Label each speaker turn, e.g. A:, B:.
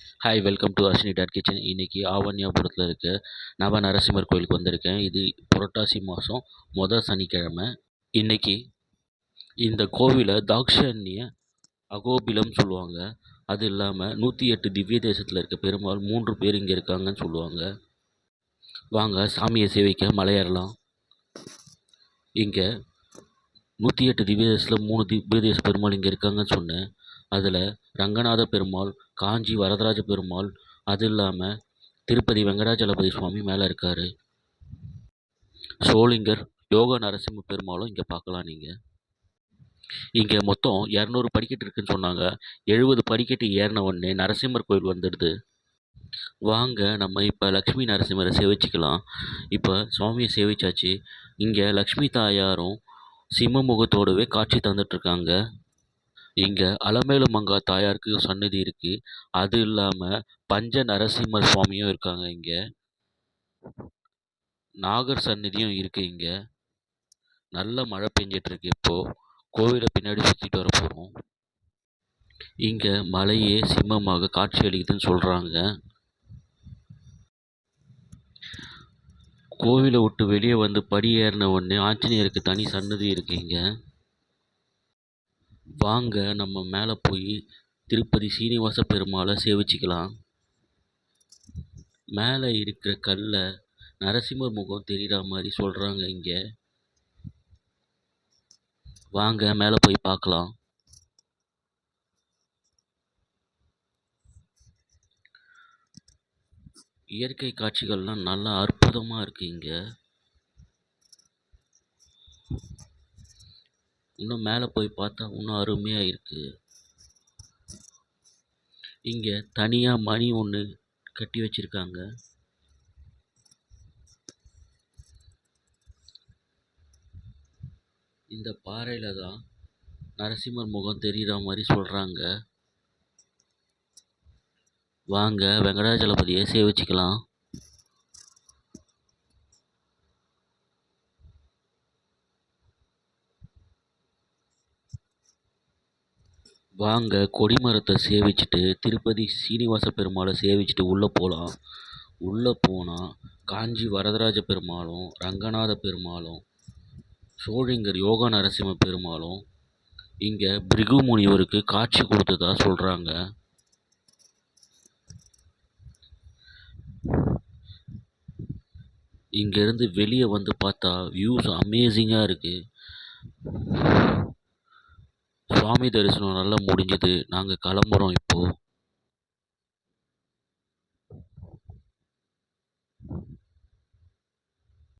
A: Hi welcome to Ashwini dot kitchen இன்றைக்கி ஆவண்யாபுரத்தில் இருக்க நவ நரசிம்மர் கோயிலுக்கு வந்திருக்கேன். இது புரட்டாசி மாதம் மொதல் சனிக்கிழமை. இன்றைக்கி இந்த கோவிலை தாக்ஷண்ய அகோபிலம் சொல்லுவாங்க. அது இல்லாமல் நூற்றி எட்டு திவ்ய தேசத்தில் இருக்க பெருமாள் மூன்று பேர் இங்கே இருக்காங்கன்னு சொல்லுவாங்க. வாங்க சாமியை சேவிக்க மலையேறலாம். இங்கே நூற்றி எட்டு திவ்ய தேசத்தில் மூணு திவ்ய தேச பெருமாள் இங்கே இருக்காங்கன்னு சொன்னேன். அதில் ரங்கநாத பெருமாள் காஞ்சி வரதராஜ பெருமாள் அது இல்லாமல் திருப்பதி வெங்கடாஜலபதி சுவாமி மேலே இருக்கார். சோளிங்கர் யோக நரசிம்ம பெருமாளும் இங்கே பார்க்கலாம் நீங்கள் இங்கே மொத்தம் இரநூறு படிக்கட்டு இருக்குன்னு சொன்னாங்க. எழுபது படிக்கட்டு ஏறின உடனே நரசிம்மர் கோயில் வந்துடுது. வாங்க நம்ம இப்போ லக்ஷ்மி நரசிம்மரை சேவிச்சுக்கலாம். இப்போ சுவாமியை சேவிச்சாச்சு. இங்கே லக்ஷ்மி தாயாரும் சிம்ம முகத்தோடவே காட்சி தந்துட்டுருக்காங்க இங்கே அலமேலு மங்கா தாயாருக்கு சன்னதி இருக்குது அது இல்லாமல் பஞ்ச நரசிம்மர் சுவாமியும் இருக்காங்க இங்கே. நாகர் சன்னதியும் இருக்குது இங்கே. நல்ல மழை பெஞ்சிட்ருக்கு இப்போது கோவிலை பின்னாடி சுற்றிட்டு வர போகிறோம் இங்கே மலையே சிம்மமாக காட்சி அளிக்குதுன்னு சொல்கிறாங்க கோவிலை விட்டு வெளியே வந்து படி ஏறின உடனே ஆஞ்சநேயருக்கு தனி சன்னதி இருக்குது இங்கே. வாங்க நம்ம மேலே போய் திருப்பதி சீனிவாச பெருமாளை சேவிச்சுக்கலாம். மேலே இருக்கிற கல்லை நரசிம்மர் முகம் தெரிகிற மாதிரி சொல்கிறாங்க இங்கே. வாங்க மேலே போய் பார்க்கலாம் இயற்கை காட்சிகள்லாம் நல்லா அற்புதமாக இருக்குது இங்கே. இன்னும் மேலே போய் பார்த்தா இன்னும் அருமையாக இருக்குது இங்கே தனியாக மணி ஒன்று கட்டி வச்சுருக்காங்க. இந்த பாறையில் தான் நரசிம்மர் முகம் தெரிகிற மாதிரி சொல்கிறாங்க வாங்க வெங்கடாஜலபதியை சேவிச்சுக்கலாம். வாங்க கொடிமரத்தை சேவிச்சுட்டு திருப்பதி சீனிவாச பெருமாளை சேவிச்சுட்டு உள்ளே போகலாம் உள்ளே போனால் காஞ்சி வரதராஜ பெருமாளும் ரங்கநாத பெருமாளும் சோழிங்கர் யோக நரசிம்ம பெருமாளும் இங்கே பிரிகு முனிவருக்கு காட்சி கொடுத்ததா சொல்கிறாங்க இங்கேருந்து வெளியே வந்து பார்த்தா வியூஸ் அமேசிங்காக இருக்குது சுவாமி தரிசனம் நல்லா முடிஞ்சுது. நாங்கள் கிளம்புறோம் இப்போது